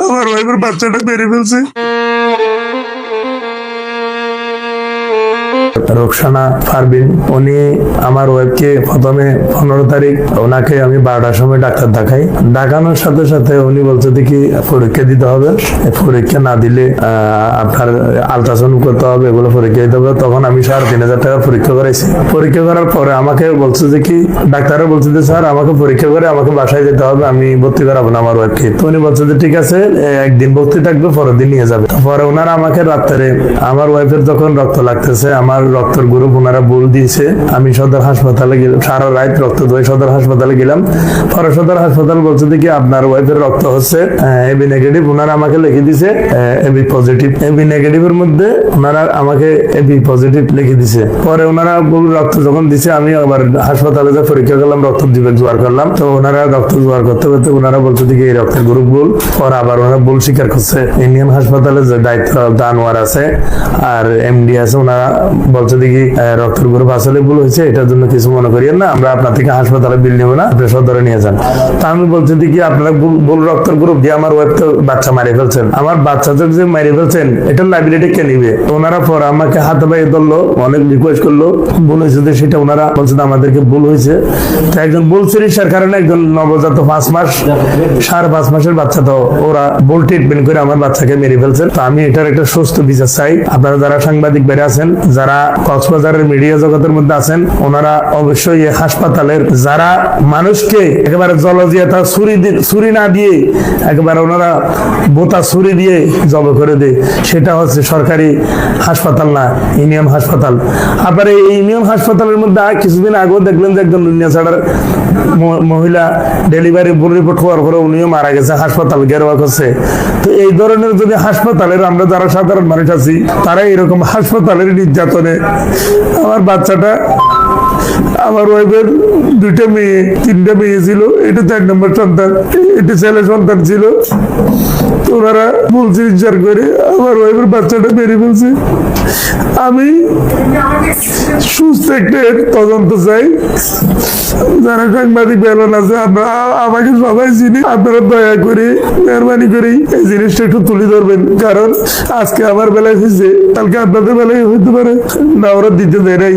আমার ওয়াইফের বাচ্চাটা মেরে ফেলছে রোকসানা পারবিন। উনি আমার ওয়াইফকে প্রথমে পনেরো তারিখ ওনাকে আমি বারোটার সময় ডাক্তার দেখাই। দেখানোর সাথে সাথে উনি বলছে, দেখি পরীক্ষা দিতে হবে। পরীক্ষা না দিলে আপনার আলট্রাসাউন্ড করতে হবে, এগুলো পরীক্ষা দিতে হবে। তখন আমি সাড়ে তিন হাজার টাকা পরীক্ষা করাইছি। পরীক্ষা করার পরে আমাকে বলছে যে, কি? ডাক্তারও বলছে যে, স্যার, আমাকে পরীক্ষা করে আমাকে বাসায় যেতে হবে, আমি ভর্তি করাবো না আমার ওয়াইফকে তো উনি বলছে যে, ঠিক আছে একদিন ভর্তি থাকবে, পরের দিন নিয়ে যাবে। পরে ওনারা আমাকে রাত্রে, আমার ওয়াইফের যখন রক্ত লাগতেছে, আমার রক্তের গ্রুপ ওনারা বল দিয়েছে। আমি সদর হাসপাতালে গেলাম, সারা রাত রক্ত দই সদর হাসপাতালে গেলাম। পরে সদর হাসপাতাল বলছে, দেখি আপনার ওয়াইফের রক্ত হচ্ছে। এবি নেগেটিভ ওনারা আমাকে লিখে দিছে এবি পজিটিভ এবি নেগেটিভ এর মধ্যে ওনারা আমাকে এবি পজিটিভ লিখে দিছে পরে ওনারা বল রক্ত যখন দিছে আমি আবার হাসপাতালে যে পরীক্ষা করলাম, রক্ত দিবে, জোয়ার করলাম। তো ওনারা রক্ত জোয়ার করতে করতে ওনারা বলছে, দেখি এই রক্তের গ্রুপ বল পরে আবার ওনারা বল স্বীকার করছে। ইন্ডিয়ান হাসপাতালে যে দায়িত্ব দানোয়ার আছে আর এমডি আছে, ওনারা রক্তের গ্রুপ আসলে ভুল হয়েছে, এটার জন্য কিছু মনে না, আমরা আপনার থেকে হাসপাতালে বিল নেব না, আপনি সদরে নিয়ে যান। তা আমি বলছি আপনারা ভুল- রক্তের গ্রুপ দিয়ে আমার বাচ্চা মারি ফেলছেন। আমার বাচ্চাদের যে মারি ফেলছেন কে নিবে? ওনারা পরে আমাকে হাতে ধরলো, অনেক রিকোয়েস্ট করল, ভুল হয়েছে যে সেটা ওনারা বলছেন আমাদেরকে ভুল হয়েছে। তো একজন ভুল চিকিৎসার কারণে একজন নবজাত পাঁচ মাস, সাড়ে পাঁচ মাসের বাচ্চা, তো ওরা ভুল ট্রিটমেন্ট করে আমার বাচ্চাকে মেরে ফেলছেন। তো আমি এটার একটা সুস্থ বিচার চাই। আপনারা যারা সাংবাদিক বেড়ে আছেন, যারা কক্সবাজারের মিডিয়া জগতের মধ্যে আছেন, ওনারা অবশ্যই হাসপাতালের যারা মানুষকে একেবারে জলজিয়াতা ছুরি ছুরি না দিয়ে একেবারে ওনারা বোতা ছুরি দিয়ে জব করে দেয়, সেটা হচ্ছে সরকারি হাসপাতাল না, ইউনিয়ন হাসপাতাল। আবার এই ইউনিয়ন হাসপাতালের মধ্যে কিছুদিন আগেও দেখলেন যে একজন লুনিয়া ছাড়ার মহিলা ডেলিভারি রিপোর্ট হওয়ার পরে উনিও মারা গেছে, হাসপাতাল গেরোয়া করছে। তো এই ধরনের যদি হাসপাতালের আমরা যারা সাধারণ মানুষ আছি, তারা এরকম হাসপাতালের নির্যাতনে আমার বাচ্চাটা, আমার ওয়াইফের দুইটা মেয়ে, তিনটা মেয়ে ছিল, এটা তো এক নম্বর সন্তান এটি ছেলে সন্তান ছিল। ওনারা ভুল চিকিৎসার করে আমার ওয়াইফের বাচ্চাটা মেরে ফেলছে। আমি সুস্থ একটা তদন্ত চাই। যারা সাংবাদিক বেলন আছে আমাকে সবাই চিনি। আপনারা দয়া করে, মেহরবানি করে এই জিনিসটা একটু তুলে ধরবেন। কারণ আজকে আমার বেলায় হয়েছে, কালকে আপনাদের বেলায় হইতে পারে। না, ওরা দিতে দেয় নাই।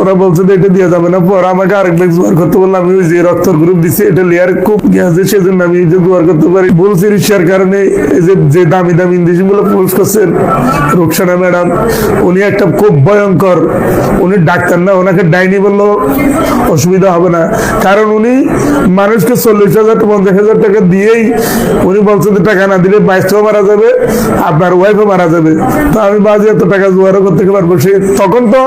ওরা বলছে এটা দেওয়া যাবে না। পরে আমাকে আরেক ব্যাগ জোয়ার করতে বললাম আমি ওই যে রক্তর গ্রুপ দিছে, এটা লেয়ার খুব গেছে সেজন্য আমি জোয়ার করতে পারি। ভুল চিকিৎসার কারণে যে দামি দামি ইংরেজি গুলো পোস্ট করছেন রুকসানা ম্যাডাম, উনি একটা খুব ভয়ঙ্কর, উনি ডাক্তার না, ওনাকে ডাইনি বললেও অসুবিধা হবে না। কারণ উনি মানুষকে চল্লিশ হাজার, পঞ্চাশ হাজার টাকা দিয়েই উনি বলছেন টাকা না দিলে বাইশটাও মারা যাবে, আপনার ওয়াইফও মারা যাবে। তো আমি বাজে এত টাকা জোয়ারও করতে পারব? সে তখন তো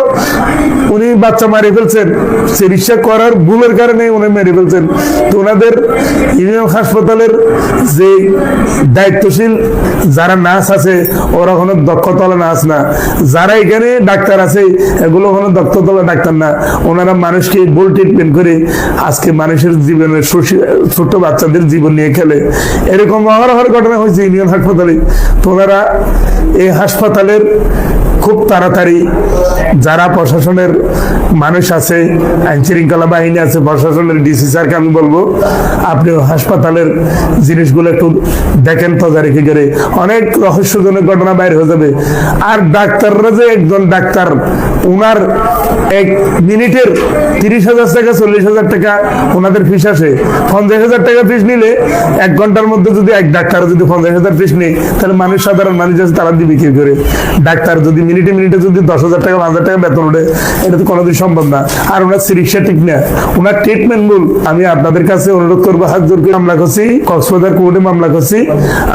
উনি বাচ্চা মারি ফেলছেন। চিকিৎসা করার ভুলের কারণে উনি মেরে ফেলছেন। তো ওনাদের ইউনিয়ন হাসপাতালের যে দায়িত্বশীল যারা নার্স আছে, ওরা কোনো দক্ষতলা নার্স না। যারা এখানে ডাক্তার আছে, এগুলো কোনো দক্ষতলা ডাক্তার না। ওনারা মানুষকে ভুল ট্রিটমেন্ট করে আজকে মানুষের জীবনের ছোট্ট ছোট বাচ্চাদের জীবন নিয়ে খেলে। এরকম অহরহর ঘটনা হয়েছে ইউনিয়ন হাসপাতালে। তো ওনারা এই হাসপাতালের খুব তাড়াতাড়ি যারা প্রশাসনের মানুষ আছে, আইন শৃঙ্খলা বাহিনী আছে, প্রশাসনের ডিসি স্যারকে আমি বলব আপনি হাসপাতালের জিনিসগুলো একটু দেখেন তদারকি করে। অনেক রহস্যজনক ঘটনা বাইর হয়ে যাবে। আর ডাক্তাররা যে একজন ডাক্তার ওনার এক মিনিটের তিরিশ হাজার টাকা, চল্লিশ হাজার টাকা ওনাদের ফিস আসে। পঞ্চাশ হাজার টাকা ফিস নিলে এক ঘণ্টার মধ্যে যদি এক ডাক্তার যদি পঞ্চাশ হাজার ফিস নেই তাহলে মানুষ সাধারণ মানুষ আছে, তারা দিবে কি করে? ডাক্তার যদি মিনিটে মিনিটে যদি দশ হাজার টাকা, পাঁচ হাজার টাকা বেতন ওঠে, এটা তো কোনোদিন সম্ভব না। আর ওনার চিকিৎসা ঠিক না। ওনার ট্রিটমেন্ট ভুল। আমি আপনাদের কাছে অনুরোধ করব, হাত জোর করে মামলা করছি। কক্সবাজার কোর্টে মামলা করছি।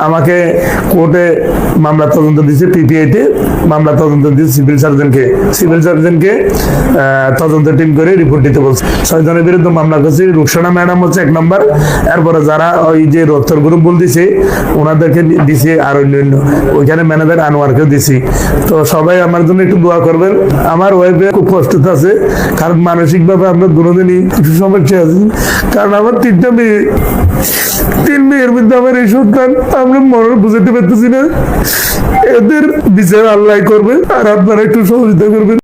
আমাকে কোর্টে মামলা তদন্ত দিয়েছে পিপিআইতে মামলা তদন্ত দিয়েছে সিভিল সার্জনকে সিভিল সার্জনকে তদন্ত টিম করে রিপোর্ট দিতে বলছে। ছয়জনের বিরুদ্ধে মামলা করছি রুকসানা ম্যাডাম হচ্ছে এক নম্বর। এরপরে যারা ওই যে রক্তর গ্রুপ বল দিছে ওনাদেরকে দিছি আর অন্যান্য। ওইখানে ম্যানেজার আনোয়ারকেও দিছি। তো সবাই আমার জন্য একটু দোয়া করবেন। আমার ওয়াইফে খুব কষ্ট আছে, কারণ মানসিক ভাবে আমরা দুজনই কিছু সমস্যা আছে। কারণ আমার তিনটা মেয়ে। তিন মেয়ের মধ্যে আমার এই সন্তান আমরা মনে বুঝাতে পারতেছি না। এদের বিচার আল্লাহ করবে, আর আপনারা একটু সহযোগিতা করবেন।